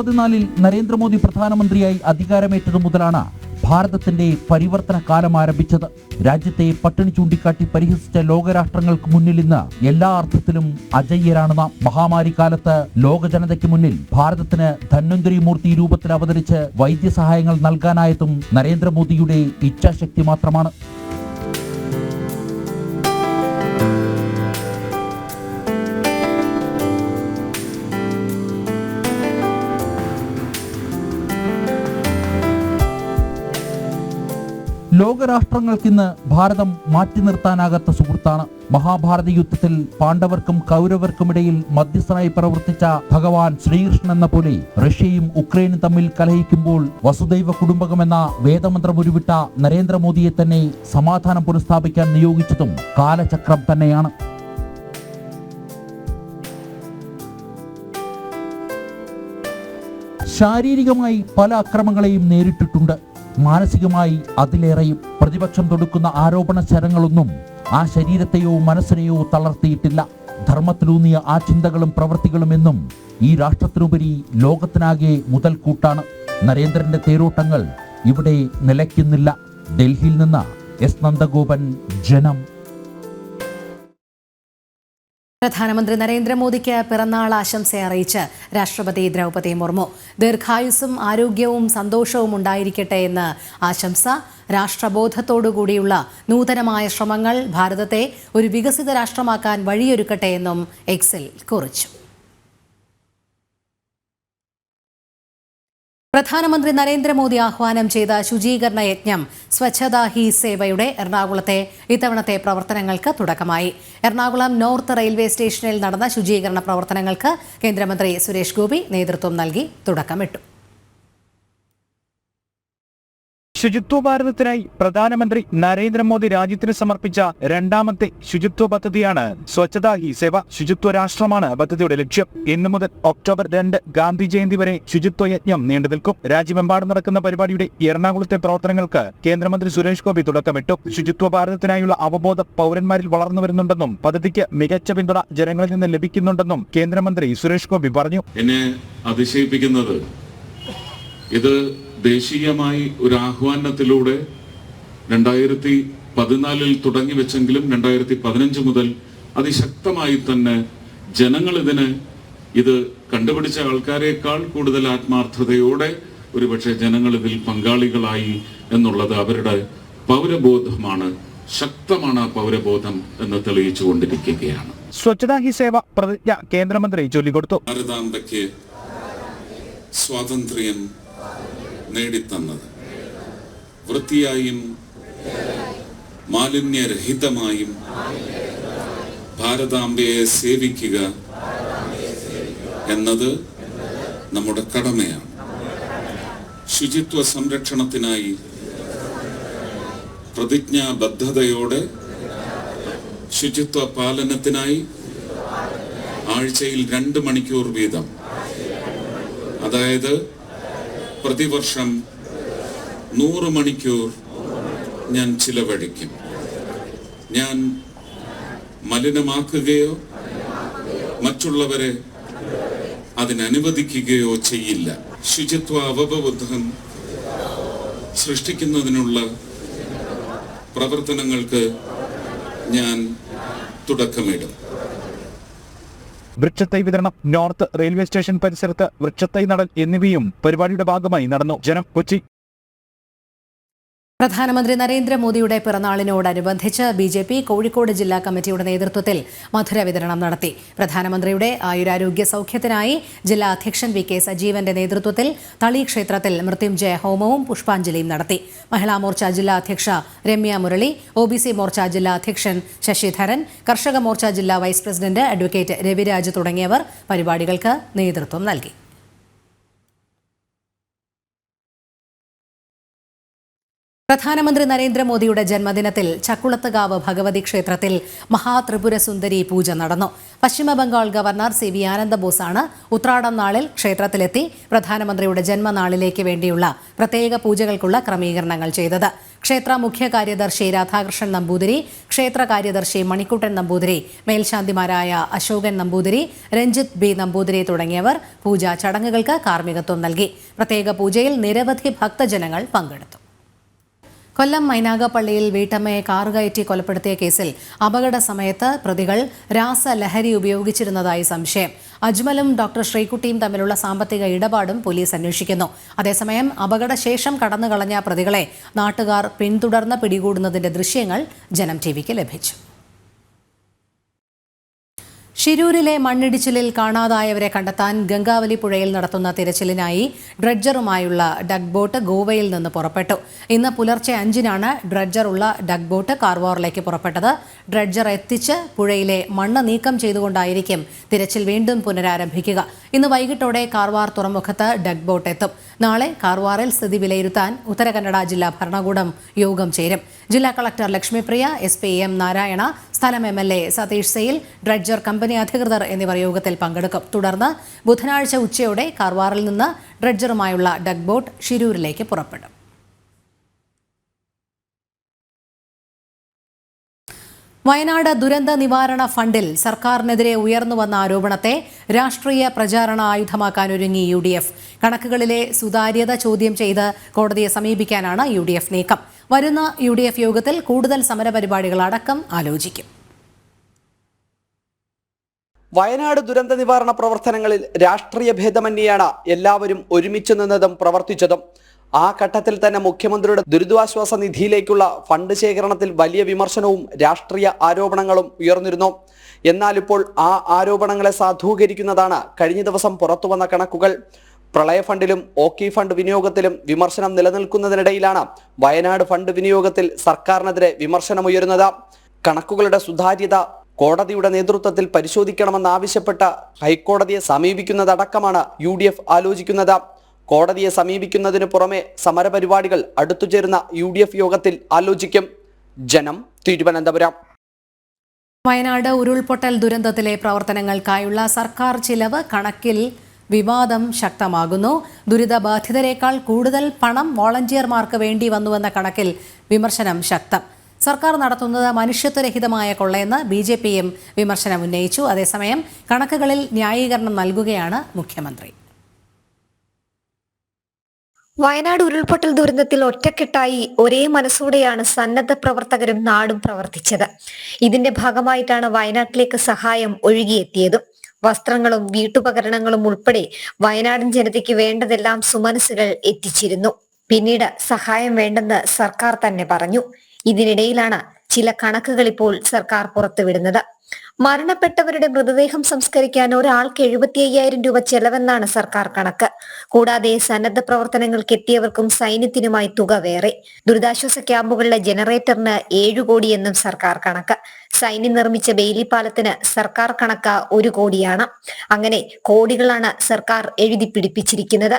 പതിനാലിൽ നരേന്ദ്രമോദി പ്രധാനമന്ത്രിയായി അധികാരമേറ്റതു മുതലാണ് ഭാരതത്തിന്റെ പരിവർത്തന കാലം ആരംഭിച്ചത്. രാജ്യത്തെ പട്ടിണി ചൂണ്ടിക്കാട്ടി പരിഹസിച്ച ലോകരാഷ്ട്രങ്ങൾക്ക് മുന്നിൽ ഇന്ന് എല്ലാ അർത്ഥത്തിലും അജയ്യരാണ് നാം. മഹാമാരി കാലത്ത് ലോക ജനതയ്ക്ക് മുന്നിൽ ഭാരതത്തിന് ധന്വന്തരി മൂർത്തി രൂപത്തിൽ അവതരിച്ച് വൈദ്യസഹായങ്ങൾ നൽകാനായതും നരേന്ദ്രമോദിയുടെ ഇച്ഛാശക്തി മാത്രമാണ്. ലോകരാഷ്ട്രങ്ങൾക്കിന്ന് ഭാരതം മാറ്റി നിർത്താനാകാത്ത സുഹൃത്താണ്. മഹാഭാരത യുദ്ധത്തിൽ പാണ്ഡവർക്കും കൗരവർക്കുമിടയിൽ മധ്യസ്ഥനായി പ്രവർത്തിച്ച ഭഗവാൻ ശ്രീകൃഷ്ണൻ എന്ന പോലെ റഷ്യയും ഉക്രൈനും തമ്മിൽ കലഹിക്കുമ്പോൾ വസുദൈവ കുടുംബകം എന്ന വേദമന്ത്രം ഉരുവിട്ട നരേന്ദ്രമോദിയെ തന്നെ സമാധാനം പുനഃസ്ഥാപിക്കാൻ നിയോഗിച്ചതും കാലചക്രം തന്നെയാണ്. ശാരീരികമായി പല അക്രമങ്ങളെയും നേരിട്ടിട്ടുണ്ട്. മാനസികമായി അതിലേറെയും പ്രതിപക്ഷം തൊടുക്കുന്ന ആരോപണ ശരങ്ങളൊന്നും ആ ശരീരത്തെയോ മനസ്സിനെയോ തളർത്തിയിട്ടില്ല. ധർമ്മത്തിലൂന്നിയ ആ ചിന്തകളും പ്രവൃത്തികളും എന്നും ഈ രാഷ്ട്രത്തിനുപരി ലോകത്തിനാകെ മുതൽക്കൂട്ടാണ്. നരേന്ദ്രന്റെ തേരോട്ടങ്ങൾ ഇവിടെ നിലയ്ക്കുന്നില്ല. ഡൽഹിയിൽ നിന്ന് എസ്. നന്ദഗോപൻ ജനം. പ്രധാനമന്ത്രി നരേന്ദ്രമോദിക്ക് പിറന്നാൾ ആശംസ അറിയിച്ച് രാഷ്ട്രപതി ദ്രൗപദി മുർമു ദീർഘായുസ്സും ആരോഗ്യവും സന്തോഷവും ഉണ്ടായിരിക്കട്ടെ എന്ന് ആശംസ. രാഷ്ട്രബോധത്തോടുകൂടിയുള്ള നൂതനമായ ശ്രമങ്ങൾ ഭാരതത്തെ ഒരു വികസിത രാഷ്ട്രമാക്കാൻ വഴിയൊരുക്കട്ടെ എന്നും എക്സിൽ കുറിച്ചു. പ്രധാനമന്ത്രി നരേന്ദ്രമോദി ആഹ്വാനം ചെയ്ത ശുചീകരണ യജ്ഞം സ്വച്ഛതാ ഹി സേവയുടെ എറണാകുളത്തെ ഇത്തവണത്തെ പ്രവർത്തനങ്ങൾക്ക് തുടക്കമായി. എറണാകുളം നോർത്ത് റെയിൽവേ സ്റ്റേഷനിൽ നടന്ന ശുചീകരണ പ്രവർത്തനങ്ങൾക്ക് കേന്ദ്രമന്ത്രി സുരേഷ് ഗോപി നേതൃത്വം നൽകി തുടക്കമിട്ടു. ശുചിത്വ ഭാരതത്തിനായി പ്രധാനമന്ത്രി നരേന്ദ്രമോദി രാജ്യത്തിന് സമർപ്പിച്ച രണ്ടാമത്തെ ശുചിത്വ പദ്ധതിയാണ് സ്വച്ഛതാ ഹി സേവ ശുചിത്വ രാഷ്ട്രമാണ് പദ്ധതിയുടെ ലക്ഷ്യം. ഇന്നു മുതൽ ഒക്ടോബർ രണ്ട് ഗാന്ധി ജയന്തി വരെ ശുചിത്വ യജ്ഞം നീണ്ടു നിൽക്കും. രാജ്യമെമ്പാടും നടക്കുന്ന പരിപാടിയുടെ എറണാകുളത്തെ പ്രവർത്തനങ്ങൾക്ക് കേന്ദ്രമന്ത്രി സുരേഷ് ഗോപി തുടക്കമിട്ടു. ശുചിത്വ ഭാരതത്തിനായുള്ള അവബോധം പൗരന്മാരിൽ വളർന്നു വരുന്നുണ്ടെന്നും പദ്ധതിക്ക് മികച്ച പിന്തുണ ജനങ്ങളിൽ നിന്ന് ലഭിക്കുന്നുണ്ടെന്നും കേന്ദ്രമന്ത്രി സുരേഷ് ഗോപി പറഞ്ഞു. എന്നെ അതിശയിപ്പിക്കുന്നത് ഇത് ദേശീയമായി ഒരു ആഹ്വാനത്തിലൂടെ രണ്ടായിരത്തി പതിനാലിൽ തുടങ്ങി വെച്ചെങ്കിലും രണ്ടായിരത്തി പതിനഞ്ച് മുതൽ അതിശക്തമായി തന്നെ ജനങ്ങൾ ഇതിന് ഇത് കണ്ടുപിടിച്ച ആൾക്കാരെക്കാൾ കൂടുതൽ ആത്മാർത്ഥതയോടെ ഒരുപക്ഷെ ജനങ്ങൾ ഇതിൽ പങ്കാളികളായി എന്നുള്ളത് അവരുടെ പൗരബോധമാണ് ശക്തമാണ് ആ പൗരബോധം എന്ന് തെളിയിച്ചു കൊണ്ടിരിക്കുകയാണ് സ്വച്ഛതാ ഹി സേവ പ്രതിജ്ഞ കേന്ദ്രമന്ത്രി ചൊല്ലിക്കൊടുത്തു. ഭാരതാംബയ്ക്ക് സ്വാതന്ത്ര്യം നേടിത്തന്നത്. വൃത്തിയായും മാലിന്യരഹിതമായും ഭാരതാംബയെ സേവിക്കുക എന്നത് നമ്മുടെ കടമയാണ്. ശുചിത്വ സംരക്ഷണത്തിനായി പ്രതിജ്ഞാബദ്ധതയോടെ ശുചിത്വ പാലനത്തിനായി ആഴ്ചയിൽ രണ്ട് മണിക്കൂർ വീതം. അതായത് പ്രതിവർഷം നൂറ് മണിക്കൂർ ഞാൻ ചിലവഴിക്കും. ഞാൻ മലിനമാക്കുകയോ മറ്റുള്ളവരെ അതിനനുവദിക്കുകയോ ചെയ്യില്ല. ശുചിത്വ അവബോധം സൃഷ്ടിക്കുന്നതിനുള്ള പ്രവർത്തനങ്ങൾക്ക് ഞാൻ തുടക്കമിടും. വൃക്ഷത്തൈ വിതരണം നോർത്ത് റെയിൽവേ സ്റ്റേഷൻ പരിസരത്ത് വൃക്ഷത്തൈ നടൽ എന്നിവയും പരിപാടിയുടെ ഭാഗമായി നടന്നു. ജനം കൊച്ചി പ്രധാനമന്ത്രി നരേന്ദ്രമോദിയുടെ പിറന്നാളിനോടനുബന്ധിച്ച് ബി ജെ പി കോഴിക്കോട് ജില്ലാ കമ്മിറ്റിയുടെ നേതൃത്വത്തിൽ മധുര വിതരണം നടത്തി. പ്രധാനമന്ത്രിയുടെ ആയുരാരോഗ്യ സൗഖ്യത്തിനായി ജില്ലാ അധ്യക്ഷൻ വി കെ സജീവന്റെ നേതൃത്വത്തിൽ തളി ക്ഷേത്രത്തിൽ മൃത്യുഞ്ജയ ഹോമവും പുഷ്പാഞ്ജലിയും നടത്തി. മഹിളാ മോർച്ച ജില്ലാ അധ്യക്ഷ Ramya Murali O B C Morcha ജില്ലാ അധ്യക്ഷൻ ശശിധരൻ കർഷക മോർച്ച ജില്ലാ വൈസ് പ്രസിഡന്റ് അഡ്വക്കേറ്റ് രവിരാജ് തുടങ്ങിയവർ പരിപാടികൾക്ക് നേതൃത്വം നൽകി. പ്രധാനമന്ത്രി നരേന്ദ്രമോദിയുടെ ജന്മദിനത്തിൽ ചക്കുളത്തുകാവ് ഭഗവതി ക്ഷേത്രത്തിൽ മഹാത്രിപുര സുന്ദരി പൂജ നടന്നു. പശ്ചിമബംഗാൾ ഗവർണർ സി വി ആനന്ദബോസാണ് ഉത്രാടം നാളിൽ ക്ഷേത്രത്തിലെത്തി പ്രധാനമന്ത്രിയുടെ ജന്മനാളിലേക്ക് വേണ്ടിയുള്ള പ്രത്യേക പൂജകൾക്കുള്ള ക്രമീകരണങ്ങൾ ചെയ്തത്. ക്ഷേത്ര മുഖ്യ കാര്യദർശി രാധാകൃഷ്ണൻ നമ്പൂതിരി ക്ഷേത്ര കാര്യദർശി മണിക്കുട്ടൻ നമ്പൂതിരി മേൽശാന്തിമാരായ അശോകൻ നമ്പൂതിരി രഞ്ജിത്ത് ബി നമ്പൂതിരി തുടങ്ങിയവർ പൂജാ ചടങ്ങുകൾക്ക് കാർമ്മികത്വം നൽകി. പ്രത്യേക പൂജയിൽ നിരവധി ഭക്തജനങ്ങൾ പങ്കെടുത്തു. കൊല്ലം മൈനാഗപ്പള്ളിയിൽ വീട്ടമ്മയെ കാറുകയറ്റി കൊലപ്പെടുത്തിയ കേസിൽ അപകട സമയത്ത് പ്രതികൾ രാസലഹരി ഉപയോഗിച്ചിരുന്നതായി സംശയം. അജ്മലും ഡോക്ടർ ശ്രീകുട്ടിയും തമ്മിലുള്ള സാമ്പത്തിക ഇടപാടും പോലീസ് അന്വേഷിക്കുന്നു. അതേസമയം അപകടശേഷം കടന്നുകളഞ്ഞ പ്രതികളെ നാട്ടുകാർ പിന്തുടർന്ന് പിടികൂടുന്നതിന്റെ ദൃശ്യങ്ങൾ ജനം ടിവിക്ക് ലഭിച്ചു. ഷിരൂരിലെ മണ്ണിടിച്ചിലിൽ കാണാതായവരെ കണ്ടെത്താൻ ഗംഗാവലി പുഴയിൽ നടത്തുന്ന തിരച്ചിലിനായി ഡ്രഡ്ജറുമായുള്ള ഡഗ് ബോട്ട് ഗോവയിൽ നിന്ന് പുറപ്പെട്ടു. ഇന്ന് പുലർച്ചെ അഞ്ചിനാണ് ഡ്രഡ്ജറുള്ള ഡഗ് ബോട്ട് കാർവാറിലേക്ക് പുറപ്പെട്ടത്. ഡ്രഡ്ജർ എത്തിച്ച് പുഴയിലെ മണ്ണ് നീക്കം ചെയ്തുകൊണ്ടായിരിക്കും തിരച്ചിൽ വീണ്ടും പുനരാരംഭിക്കുക. ഇന്ന് വൈകിട്ടോടെ കാർവാർ തുറമുഖത്ത് ഡഗ് ബോട്ട് എത്തും. നാളെ കാർവാറിൽ സ്ഥിതി വിലയിരുത്താൻ ഉത്തരകന്നഡ ജില്ലാ ഭരണകൂടം യോഗം ചേരും. ജില്ലാ collector Lakshmipriya S P M Narayana സ്ഥലം M L A Satheesh SAIL dredger company അധികൃതർ എന്നിവർ യോഗത്തിൽ പങ്കെടുക്കും. തുടർന്ന് ബുധനാഴ്ച ഉച്ചയോടെ കാർവാറിൽ നിന്ന് ഡ്രഡ്ജറുമായുള്ള ഡഗ് ബോട്ട് ഷിരൂരിലേക്ക് പുറപ്പെടും. വയനാട് ദുരന്ത നിവാരണ ഫണ്ടിൽ സർക്കാരിനെതിരെ ഉയർന്നു വന്ന ആരോപണത്തെ രാഷ്ട്രീയ പ്രചാരണ ആയുധമാക്കാനൊരുങ്ങി യു ഡി എഫ് കണക്കുകളിലെ സുതാര്യത ചോദ്യം ചെയ്ത് കോടതിയെ സമീപിക്കാനാണ് യു ഡി എഫ് നീക്കം. വരുന്ന യു ഡി എഫ് യോഗത്തിൽ കൂടുതൽ സമരപരിപാടികൾ അടക്കം ആലോചിക്കും. വയനാട് ദുരന്ത നിവാരണ പ്രവർത്തനങ്ങളിൽ രാഷ്ട്രീയ ഭേദമന്യെയാണ് എല്ലാവരും ഒരുമിച്ച് നിന്നതും പ്രവർത്തിച്ചതും. ആ ഘട്ടത്തിൽ തന്നെ മുഖ്യമന്ത്രിയുടെ ദുരിതാശ്വാസ നിധിയിലേക്കുള്ള ഫണ്ട് ശേഖരണത്തിൽ വലിയ വിമർശനവും രാഷ്ട്രീയ ആരോപണങ്ങളും ഉയർന്നിരുന്നു. എന്നാൽ ഇപ്പോൾ ആ ആരോപണങ്ങളെ സാധൂകരിക്കുന്നതാണ് കഴിഞ്ഞ ദിവസം പുറത്തുവന്ന കണക്കുകൾ. പ്രളയ ഫണ്ടിലും ഓക്കി ഫണ്ട് വിനിയോഗത്തിലും വിമർശനം നിലനിൽക്കുന്നതിനിടയിലാണ് വയനാട് ഫണ്ട് വിനിയോഗത്തിൽ സർക്കാരിനെതിരെ വിമർശനമുയരുന്നത് കണക്കുകളുടെ സുതാര്യത കോടതിയുടെ നേതൃത്വത്തിൽ പരിശോധിക്കണമെന്നാവശ്യപ്പെട്ട ഹൈക്കോടതിയെ സമീപിക്കുന്നതടക്കമാണ് യു ഡി എഫ് ആലോചിക്കുന്നത്. കോടതിയെ സമീപിക്കുന്നതിന് പുറമെ സമരപരിപാടികൾ അടുത്തു ചേരുന്ന യു ഡി എഫ് യോഗത്തിൽ ആലോചിക്കും. ജനം തിരുവനന്തപുരം. വയനാട് ഉരുൾപൊട്ടൽ ദുരന്തത്തിലെ പ്രവർത്തനങ്ങൾക്കായുള്ള സർക്കാർ ചിലവ് കണക്കിൽ വിവാദം ശക്തമാകുന്നു. ദുരിതബാധിതരെക്കാൾ കൂടുതൽ പണം വോളണ്ടിയർമാർക്ക് വേണ്ടി വന്നുവെന്ന കണക്കിൽ വിമർശനം ശക്തം. സർക്കാർ നടത്തുന്നത് മനുഷ്യത്വരഹിതമായ കൊള്ളയെന്ന് ബി ജെ പിയും വിമർശനം ഉന്നയിച്ചു അതേസമയം കണക്കുകളിൽ ന്യായീകരണം നൽകുകയാണ് മുഖ്യമന്ത്രി. വയനാട് ഉരുൾപൊട്ടൽ ദുരന്തത്തിൽ ഒറ്റക്കെട്ടായി ഒരേ മനസ്സോടെയാണ് സന്നദ്ധ പ്രവർത്തകരും നാടും പ്രവർത്തിച്ചത്. ഇതിന്റെ ഭാഗമായിട്ടാണ് വയനാട്ടിലേക്ക് സഹായം ഒഴുകിയെത്തിയതും. വസ്ത്രങ്ങളും വീട്ടുപകരണങ്ങളും ഉൾപ്പെടെ വയനാടൻ ജനതയ്ക്ക് വേണ്ടതെല്ലാം സുമനസുകൾ എത്തിച്ചിരുന്നു. പിന്നീട് സഹായം വേണ്ടെന്ന് സർക്കാർ തന്നെ പറഞ്ഞു. ഇതിനിടയിലാണ് ചില കണക്കുകൾ ഇപ്പോൾ സർക്കാർ പുറത്തുവിടുന്നത്. മരണപ്പെട്ടവരുടെ മൃതദേഹം സംസ്കരിക്കാൻ ഒരാൾക്ക് എഴുപത്തി അയ്യായിരം രൂപ ചെലവെന്നാണ് സർക്കാർ കണക്ക്. കൂടാതെ സന്നദ്ധ പ്രവർത്തനങ്ങൾക്ക് എത്തിയവർക്കും സൈന്യത്തിനുമായി തുക വേറെ. ദുരിതാശ്വാസ ക്യാമ്പുകളിലെ ജനറേറ്ററിന് ഏഴു കോടിയെന്നും സർക്കാർ കണക്ക്. സൈന്യം നിർമ്മിച്ച ബെയിലി പാലത്തിന് സർക്കാർ കണക്ക് ഒരു കോടിയാണ്. അങ്ങനെ കോടികളാണ് സർക്കാർ എഴുതി പിടിപ്പിച്ചിരിക്കുന്നത്.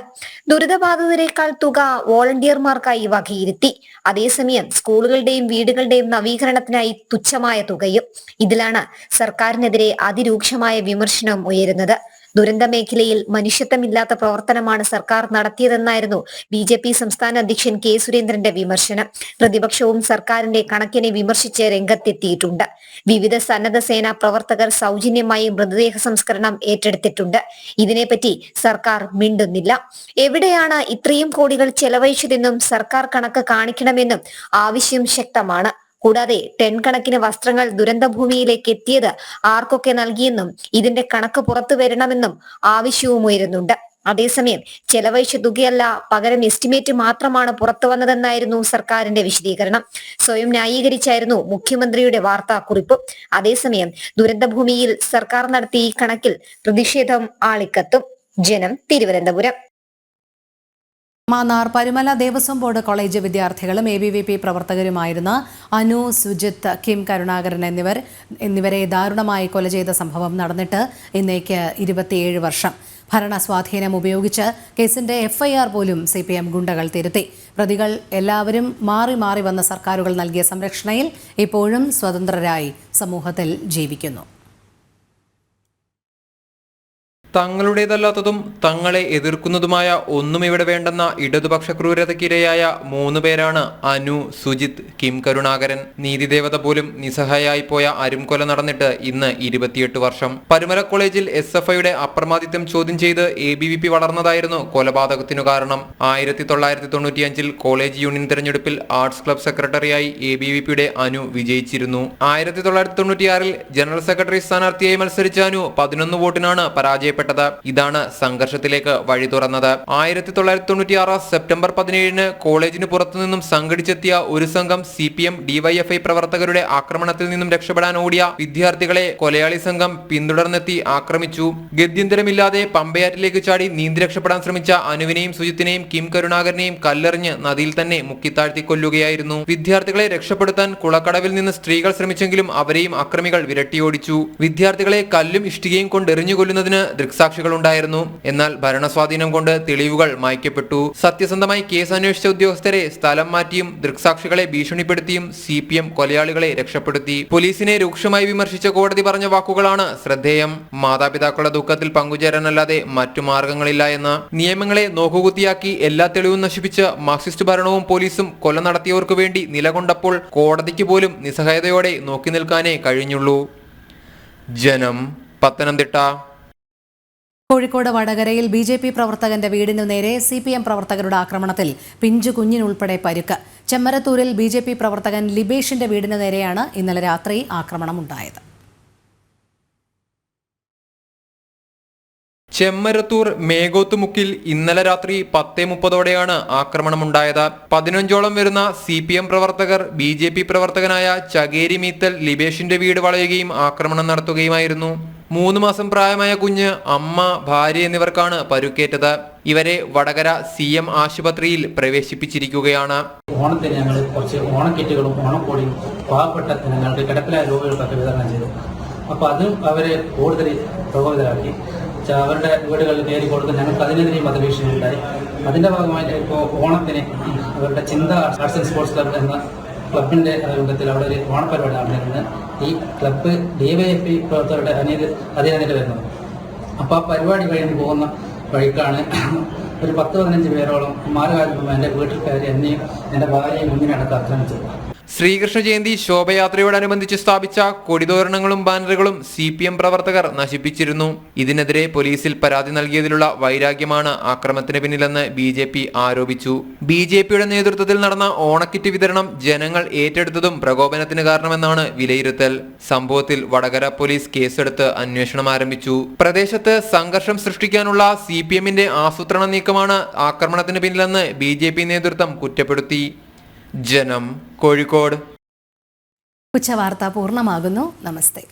ദുരിതബാധിതരെക്കാൾ തുക വോളണ്ടിയർമാർക്കായി വകയിരുത്തി. അതേസമയം സ്കൂളുകളുടെയും വീടുകളുടെയും നവീകരണത്തിനായി തുച്ഛമായ തുകയും ഇതിലാണ് സർക്കാരിനെതിരെ അതിരൂക്ഷമായ വിമർശനം ഉയരുന്നത്. ദുരന്ത മേഖലയിൽ മനുഷ്യത്വമില്ലാത്ത പ്രവർത്തനമാണ് സർക്കാർ നടത്തിയതെന്നായിരുന്നു ബി ജെ പി സംസ്ഥാന അധ്യക്ഷൻ കെ സുരേന്ദ്രന്റെ വിമർശനം. പ്രതിപക്ഷവും സർക്കാരിന്റെ കണക്കിനെ വിമർശിച്ച് രംഗത്തെത്തിയിട്ടുണ്ട്. വിവിധ സന്നദ്ധ സേനാ പ്രവർത്തകർ സൗജന്യമായി മൃതദേഹ സംസ്കരണം ഏറ്റെടുത്തിട്ടുണ്ട്. ഇതിനെപ്പറ്റി സർക്കാർ മിണ്ടുന്നില്ല. എവിടെയാണ് ഇത്രയും കോടികൾ ചെലവഴിച്ചതെന്നും സർക്കാർ കണക്ക് കാണിക്കണമെന്നും ആവശ്യം ശക്തമാണ്. കൂടാതെ ടെൻ കണക്കിന് വസ്ത്രങ്ങൾ ദുരന്തഭൂമിയിലേക്ക് എത്തിയത് ആർക്കൊക്കെ നൽകിയെന്നും ഇതിന്റെ കണക്ക് പുറത്തു വരണമെന്നും ആവശ്യവും ഉയരുന്നുണ്ട്. അതേസമയം ചെലവഴിച്ച തുകയല്ല പകരം എസ്റ്റിമേറ്റ് മാത്രമാണ് പുറത്തു വന്നതെന്നായിരുന്നു സർക്കാരിന്റെ വിശദീകരണം. സ്വയം ന്യായീകരിച്ചായിരുന്നു മുഖ്യമന്ത്രിയുടെ വാർത്താക്കുറിപ്പ്. അതേസമയം ദുരന്തഭൂമിയിൽ സർക്കാർ നടത്തിയ ഈ കണക്കിൽ പ്രതിഷേധം ആളിക്കത്തും. ജനം തിരുവനന്തപുരം. മാന്നാർ പരുമല ദേവസ്വം ബോർഡ് കോളേജ് വിദ്യാർത്ഥികളും എ ബി വി പി പ്രവർത്തകരുമായിരുന്ന അനു സുജിത്ത് കിം കരുണാകരൻ എന്നിവർ എന്നിവരെ ദാരുണമായി കൊല ചെയ്ത സംഭവം നടന്നിട്ട് ഇന്നേക്ക് ഇരുപത്തിയേഴ് വർഷം. ഭരണ സ്വാധീനം ഉപയോഗിച്ച് കേസിന്റെ എഫ്ഐആർ പോലും സി പി എം ഗുണ്ടകൾ തിരുത്തി. പ്രതികൾ എല്ലാവരും മാറി മാറി വന്ന സർക്കാരുകൾ നൽകിയ സംരക്ഷണയിൽ ഇപ്പോഴും സ്വതന്ത്രരായി സമൂഹത്തിൽ ജീവിക്കുന്നു. തങ്ങളുടേതല്ലാത്തതും തങ്ങളെ എതിർക്കുന്നതുമായ ഒന്നും ഇവിടെ വേണ്ടെന്ന ഇടതുപക്ഷ ക്രൂരതയ്ക്കിരയായ മൂന്ന് പേരാണ് അനു സുജിത് കിം കരുണാകരൻ. നീതിദേവത പോലും നിസ്സഹായായി പോയ അരുംകൊല നടന്നിട്ട് ഇന്ന് ഇരുപത്തിയെട്ട് വർഷം. പരുമല കോളേജിൽ എസ് എഫ് ഐയുടെ അപ്രമാദിത്വം ചോദ്യം ചെയ്ത് എ ബി വി പി വളർന്നതായിരുന്നു കൊലപാതകത്തിനു കാരണം. ആയിരത്തി തൊള്ളായിരത്തി തൊണ്ണൂറ്റിയഞ്ചിൽ കോളേജ് യൂണിയൻ തെരഞ്ഞെടുപ്പിൽ ആർട്സ് ക്ലബ് സെക്രട്ടറിയായി എ ബി വി പിയുടെ അനു വിജയിച്ചിരുന്നു. ആയിരത്തി തൊള്ളായിരത്തി തൊണ്ണൂറ്റിയാറിൽ ജനറൽ സെക്രട്ടറി സ്ഥാനാർത്ഥിയായി മത്സരിച്ച അനു പതിനൊന്ന് വോട്ടിനാണ് പരാജയപ്പെട്ടത്. ഇതാണ് സംഘർഷത്തിലേക്ക് വഴി തുറന്നത്. ആയിരത്തി തൊള്ളായിരത്തി തൊണ്ണൂറ്റിയാറ് സെപ്റ്റംബർ പതിനേഴിന് കോളേജിന് പുറത്തുനിന്നും സംഘടിച്ചെത്തിയ ഒരു സംഘം സി പി എം ഡിവൈഎഫ്ഐ പ്രവർത്തകരുടെ ആക്രമണത്തിൽ നിന്നും രക്ഷപ്പെടാൻ ഓടിയ വിദ്യാർത്ഥികളെ കൊലയാളി സംഘം പിന്തുടർന്നെത്തി ആക്രമിച്ചു. ഗത്യന്തരമില്ലാതെ പമ്പയാറ്റിലേക്ക് ചാടി നീന്തി രക്ഷപ്പെടാൻ ശ്രമിച്ച അനുവിനെയും സുജിത്തിനെയും കിം കരുണാകരനെയും കല്ലെറിഞ്ഞ് നദിയിൽ തന്നെ മുക്കിത്താഴ്ത്തി കൊല്ലുകയായിരുന്നു വിദ്യാർത്ഥികളെ രക്ഷപ്പെടുത്താൻ കുളക്കടവിൽ നിന്ന് സ്ത്രീകൾ ശ്രമിച്ചെങ്കിലും അവരെയും അക്രമികൾ വിരട്ടിയോടിച്ചു. വിദ്യാർത്ഥികളെ കല്ലും ഇഷ്ടികയും കൊണ്ട് എറിഞ്ഞു കൊല്ലുന്നതിന് ദൃക്സാക്ഷികളുണ്ടായിരുന്നു. എന്നാൽ ഭരണസ്വാധീനം കൊണ്ട് തെളിവുകൾ മായ്ക്കപ്പെട്ടു. സത്യസന്ധമായി കേസ് അന്വേഷിച്ച ഉദ്യോഗസ്ഥരെ സ്ഥലം മാറ്റിയും ദൃക്സാക്ഷികളെ ഭീഷണിപ്പെടുത്തിയും സി പി എം കൊലയാളികളെ രക്ഷപ്പെടുത്തി. പോലീസിനെ രൂക്ഷമായി വിമർശിച്ച കോടതി പറഞ്ഞ വാക്കുകളാണ് ശ്രദ്ധേയം. മാതാപിതാക്കളുടെ ദുഃഖത്തിൽ പങ്കുചേരാനല്ലാതെ മറ്റു മാർഗങ്ങളില്ല എന്ന്. നിയമങ്ങളെ നോക്കുകുത്തിയാക്കി എല്ലാ തെളിവും നശിപ്പിച്ച് മാർക്സിസ്റ്റ് ഭരണവും പോലീസും കൊല നടത്തിയവർക്കു വേണ്ടി നിലകൊണ്ടപ്പോൾ കോടതിക്ക് പോലും നിസ്സഹായതയോടെ നോക്കി നിൽക്കാനേ കഴിഞ്ഞുള്ളൂ. ജനം പത്തനംതിട്ട. കോഴിക്കോട് വടകരയിൽ ബി ജെ പി പ്രവർത്തകന്റെ വീടിനു നേരെ സി പി എം പ്രവർത്തകരുടെ ആക്രമണത്തിൽ പിഞ്ചു കുഞ്ഞിനുൾപ്പെടെ പരുക്ക്. ചെമ്മരത്തൂരിൽ ബി ജെ പി പ്രവർത്തകൻ ലിബേഷിന്റെ വീടിനു നേരെയാണ് ഇന്നലെ രാത്രി ആക്രമണമുണ്ടായത്. ചെമ്മരത്തൂർ മേഘോത്തുമുക്കിൽ ഇന്നലെ രാത്രി പത്തേ മുപ്പതോടെയാണ് ആക്രമണമുണ്ടായത്. പതിനഞ്ചോളം വരുന്ന സി പി എം പ്രവർത്തകർ ബി ജെ പി പ്രവർത്തകനായ ചകേരി മീത്തൽ ലിബേഷിന്റെ വീട് വളയുകയും ആക്രമണം നടത്തുകയുമായിരുന്നു. മൂന്ന് മാസം പ്രായമായ കുഞ്ഞ് അമ്മ ഭാര്യ എന്നിവർക്കാണ് പരുക്കേറ്റത്. ഇവരെ വടകര സി എം ആശുപത്രിയിൽ പ്രവേശിപ്പിച്ചിരിക്കുകയാണ്. ഓണത്തിന് ഞങ്ങൾ കുറച്ച് ഓണക്കിറ്റുകളും ഓണക്കോടിയും പാവപ്പെട്ട ജനങ്ങൾക്ക് കിടപ്പിലായ രോഗികൾക്കൊക്കെ വിതരണം ചെയ്തു. അപ്പോൾ അത് അവരെ കൂടുതൽ പ്രകോപിതരാക്കി. അവരുടെ വീടുകളിൽ കയറി കൊടുത്ത് ഞങ്ങൾക്ക് അതിനെതിരെയും വധഭീഷണി ഉണ്ടായി അതിന്റെ ഭാഗമായിട്ട് ഇപ്പോൾ ഓണത്തിന് അവരുടെ ചിന്ത ആർട്സ് ആൻഡ് സ്പോർട്സ് ക്ലബ് എന്ന ക്ലബിന്റെ രൂപത്തിൽ അവിടെ ഒരു ഓണപരിപാടി നടന്നിരുന്നത് ഈ ക്ലബ്ബ് ഡിവൈഎഫ്ഐ പ്രവർത്തകരുടെ അനിയത് അധീനതയിൽ വരുന്നത് അപ്പോൾ ആ പരിപാടി കഴിഞ്ഞ് പോകുന്ന വഴിക്കാണ് ഒരു പത്ത് പതിനഞ്ച് പേരോളം മാറുകാലം എന്റെ വീട്ടിൽ കയറി എന്നെയും എന്റെ ഭാര്യയും കുഞ്ഞിനെ അടക്കം ആക്രമിച്ചത് ശ്രീകൃഷ്ണ ജയന്തി ശോഭയാത്രയോടനുബന്ധിച്ച് സ്ഥാപിച്ച കൊടിതോരണങ്ങളും ബാനറുകളും സി പി എം പ്രവർത്തകർ നശിപ്പിച്ചിരുന്നു. ഇതിനെതിരെ പോലീസിൽ പരാതി നൽകിയതിലുള്ള വൈരാഗ്യമാണ് ആക്രമത്തിന് പിന്നിലെന്ന് ബി ജെ പി ആരോപിച്ചു. ബി ജെ പിയുടെ നേതൃത്വത്തിൽ നടന്ന ഓണക്കിറ്റ് വിതരണം ജനങ്ങൾ ഏറ്റെടുത്തതും പ്രകോപനത്തിന് കാരണമെന്നാണ് വിലയിരുത്തൽ. സംഭവത്തിൽ വടകര പോലീസ് കേസെടുത്ത് അന്വേഷണം ആരംഭിച്ചു. പ്രദേശത്ത് സംഘർഷം സൃഷ്ടിക്കാനുള്ള സി പി എമ്മിന്റെ ആസൂത്രണ നീക്കമാണ് ആക്രമണത്തിന് പിന്നിലെന്ന് ബി ജെ പി നേതൃത്വം കുറ്റപ്പെടുത്തി. ജനം കോഴിക്കോട്. ഉച്ചവാർത്ത പൂർണമാകുന്നു. നമസ്തേ.